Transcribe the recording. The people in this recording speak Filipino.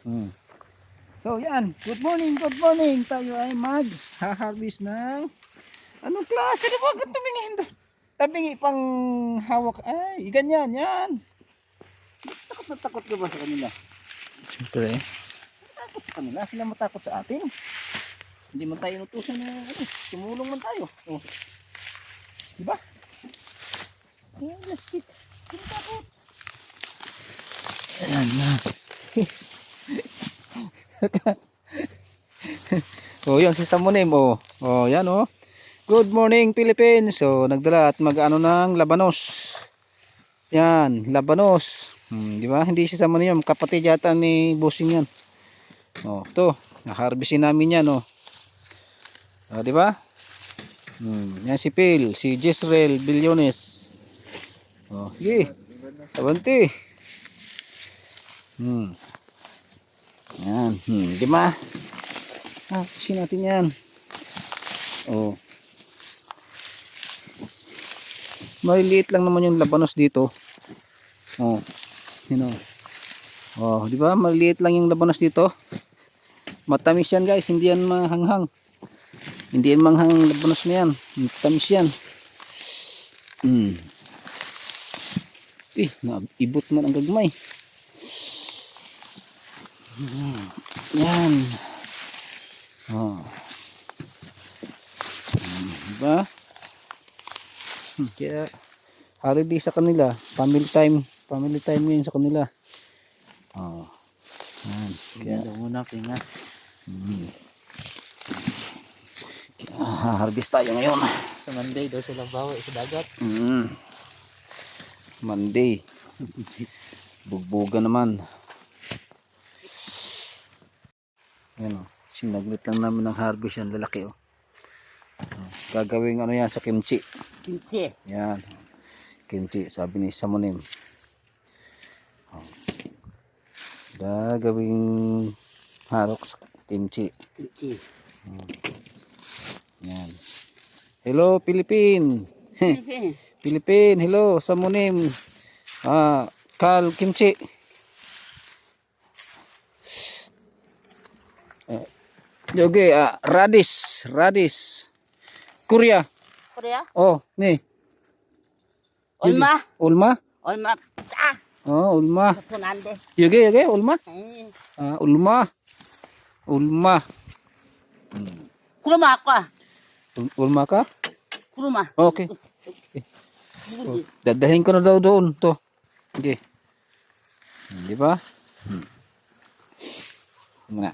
Hmm. So yan, good morning, good morning. Tayo ay mag ha-harvest ng anong klase na ba? Ganito tumingin doon. Tabingi pang hawak. Ay, ganyan, yan. Takot na takot ka ba sa kanila? Siyempre. Takot sa kanila. Sila matakot sa atin. Hindi man tayo nutusan na ano, tumulong man tayo. Oh. Diba? Ayan, plastic. Hindi takot. Ayan na. oh, yan si Samonim oh. Oh, yan oh. Good morning Philippines. So, nagdala at mag-ano ng labanos. Yan, labanos. Hmm, di ba? Hindi si Samonim, kapatid yata ni Busing yan. Oh, to. Na-harvestin namin yan oh. Oh, di ba? Hmm, yan si Phil, si Jezreel Billones. Oh, sige. Sabanti. Hmm. Yan, hmm, di ba? Ah, natin yan. Oh. Maliliit lang naman yung labanos dito. Oh. You know. Oh, di ba? Maliliit lang yung labanos dito. Matamis yan, guys. Hindi yan mahanghang. Hindi yan manghang labanos na yan. Matamis yan. Hmm. Eh, naibot man ang gagmay. Yan. Oh. Diba? Kaya, holiday sa kanila. Family time. Family time ngayon sa kanila. Oh. Yan. Kaya, Kaya muna pinga. hmm. Kaya, harvest tayo ngayon. Sa Monday daw sila bawi sa dagat. Mm. Monday. Bugbuga naman. Yan o. Sinaglit lang naman ng harvest yan. Lalaki o. Oh. Gagawing ano yan sa kimchi. Kimchi. Yan. Kimchi. Sabi ni Samonim. Oh. Gagawing harok sa kimchi. Kimchi. Yan. Hello, Philippine. Philippine, hello, Samonim. Ah, Kal Kimchi. Uh, Yogi, ah, Radis, Radis. Korea. Korea? Oh, ni. Ulma? Ulma? Ulma. Ah! Oh, Ulma. Punande. Yogi, Yogi, Ulma. Eh. Ah, Ulma. Ulma. Kuruma ako ah. Ul- Ulma ka? Kuruma. Okay. Oh, dadahin ko na daw doon to. Okay. Di ba? Hmm. Muna.